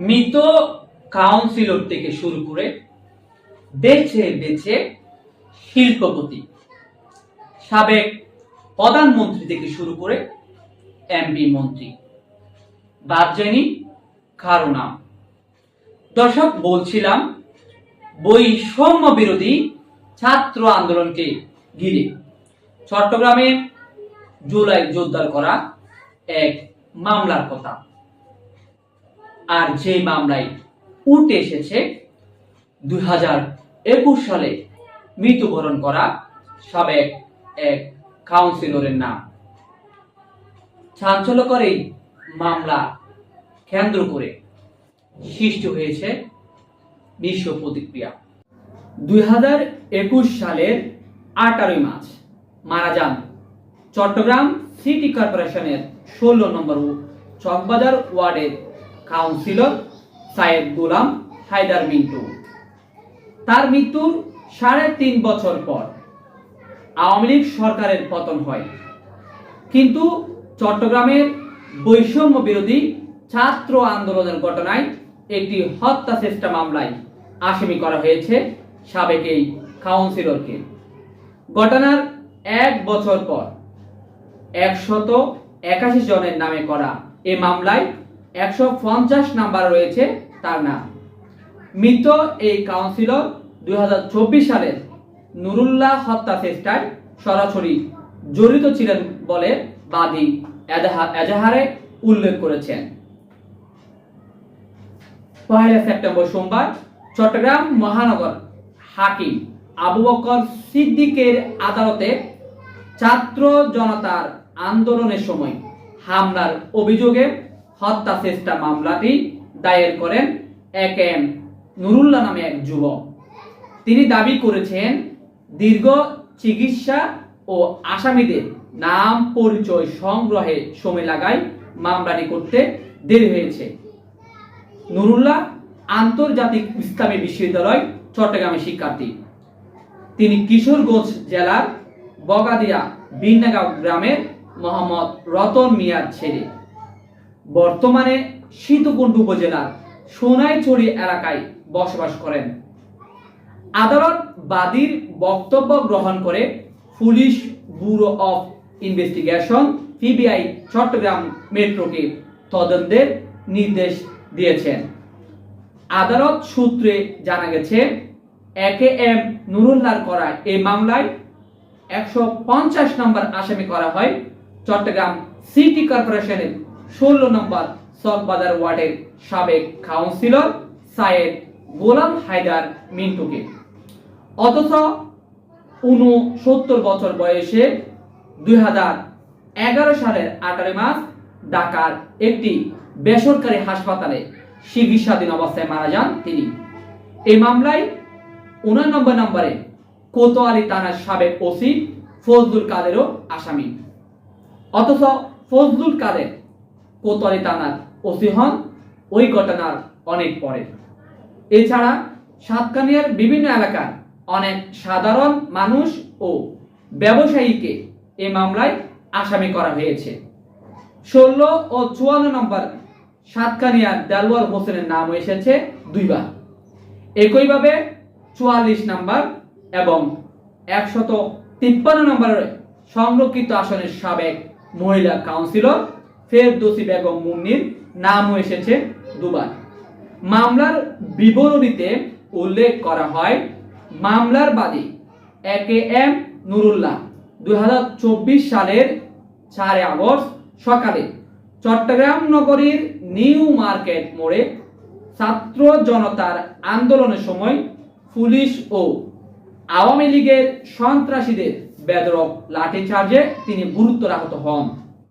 মৃত কাউন্সিলর থেকে শুরু করে বেছে বেছে শিল্পপতি, সাবেক প্রধানমন্ত্রী থেকে শুরু করে এমপি মন্ত্রী বাদ যায়নি কারও নাম দর্শক, বলছিলাম, বৈষম্য বিরোধী ছাত্র আন্দোলনকে ঘিরে চট্টগ্রামে জুলাই জোরদার করা এক মামলার কথা। আর যে মামলায় উঠে এসেছে, দুই হাজার একুশ সালে মৃত্যুবরণ করা সাবেক এক কাউন্সিলরের নাম। চাঞ্চল্যকর এই মামলা কেন্দ্র করে সৃষ্টি হয়েছে বিশ্ব প্রতিক্রিয়া। দুই হাজার একুশ সালের আঠারোই মার্চ মারা যান চট্টগ্রাম সিটি কর্পোরেশনের ষোলো নম্বর চকবাজার ওয়ার্ডের কাউন্সিলর সায়েদ গোলাম হায়দার মিন্টু। তার মৃত্যুর সাড়ে তিন বছর পর আওয়ামী লীগ সরকারের পতন হয়। কিন্তু চট্টগ্রামের বৈষম্য বিরোধী ছাত্র আন্দোলনের ঘটনায় একটি হত্যা চেষ্টা মামলায় আসামি করা হয়েছে সাবেক এই কাউন্সিলরকে। ঘটনার এক বছর পর একশত একাশি জনের নামে করা এ মামলায় একশো পঞ্চাশ নাম্বার রয়েছে তার নাম। মৃত এই কাউন্সিলর দুই সালের নুরুল্লাহ হত্যা চেষ্টায় সরাসরি জড়িত ছিলেন বলে বাদী এজাহারে উল্লেখ করেছেন। পহেলা সেপ্টেম্বর সোমবার চট্টগ্রাম মহানগর হাকিম আবু বকর সিদ্দিকের আদালতে ছাত্র জনতার আন্দোলনের সময় হামলার অভিযোগে হত্যা চেষ্টা মামলাটি দায়ের করেন এক এম নুরুল্লাহ নামে এক যুবক। তিনি দাবি করেছেন, দীর্ঘ চিকিৎসা ও আসামিদের নাম পরিচয় সংগ্রহে সময় লাগায় মামলাটি করতে দেরি হয়েছে। নুরুল্লাহ আন্তর্জাতিক ইসলামী বিশ্ববিদ্যালয় চট্টগ্রামের শিক্ষার্থী। তিনি কিশোরগঞ্জ জেলার বগাদিয়া বিন্নাগাঁও গ্রামের মোহাম্মদ রতন মিয়ার ছেলে। বর্তমানে শীতকুণ্ড উপজেলার সোনাইছড়ি এলাকায় বসবাস করেন। আদালত বাদীর বক্তব্য গ্রহণ করে police bureau of investigation, PBI, Chittagong মেট্রোকে তদন্তের নির্দেশ দিয়েছেন। আদালত সূত্রে জানা গেছে, একে এম নুরুল্লাহর করা এই মামলায় একশো পঞ্চাশ নম্বর আসামি করা হয় চট্টগ্রাম সিটি কর্পোরেশনের ষোলো নম্বর চকবাজার ওয়ার্ডের সাবেক কাউন্সিলর সায়েদ গোলাম হায়দার মিন্টুকে। অথচ উনসত্তর বছর বয়সে দুই এগারো সালের আঠারো মাস ঢাকার একটি বেসরকারি হাসপাতালে চিকিৎসাধীন অবস্থায় মারা যান তিনি। এই মামলায় উনানব্বই নম্বরে কোতোয়ালি থানার সাবেক ওসি ফজলুল কাদেরও আসামি। অথচ ফজলুল কাদের কোতোয়ালি থানার ওসি হন ওই ঘটনার অনেক পরে। এছাড়া সাতকানিয়ার বিভিন্ন এলাকার অনেক সাধারণ মানুষ ও ব্যবসায়ীকে এ মামলায় আসামি করা হয়েছে। ষোলো ও চুয়ান্ন নম্বর সাতকানিয়ার দেলওয়ার হোসেনের নাম এসেছে দুইবার। একইভাবে চুয়াল্লিশ নাম্বার এবং একশত তিপ্পান্ন নম্বরের সংরক্ষিত আসনের সাবেক মহিলা কাউন্সিলর ফেরদৌসি বেগম মুন্নির নামও এসেছে দুবার। মামলার বিবরণীতে উল্লেখ করা হয়, মামলার বাদী একে এম নুরুল্লাহ দুই চব্বিশ সালের চারে আগস্ট সকালে চট্টগ্রাম নগরীর নিউ মার্কেট মোড়ে ছাত্র জনতার আন্দোলনের সময় পুলিশ ও আওয়ামী লীগের সন্ত্রাসীদের বেদরক লাঠিচার্জে তিনি গুরুতর আহত হন।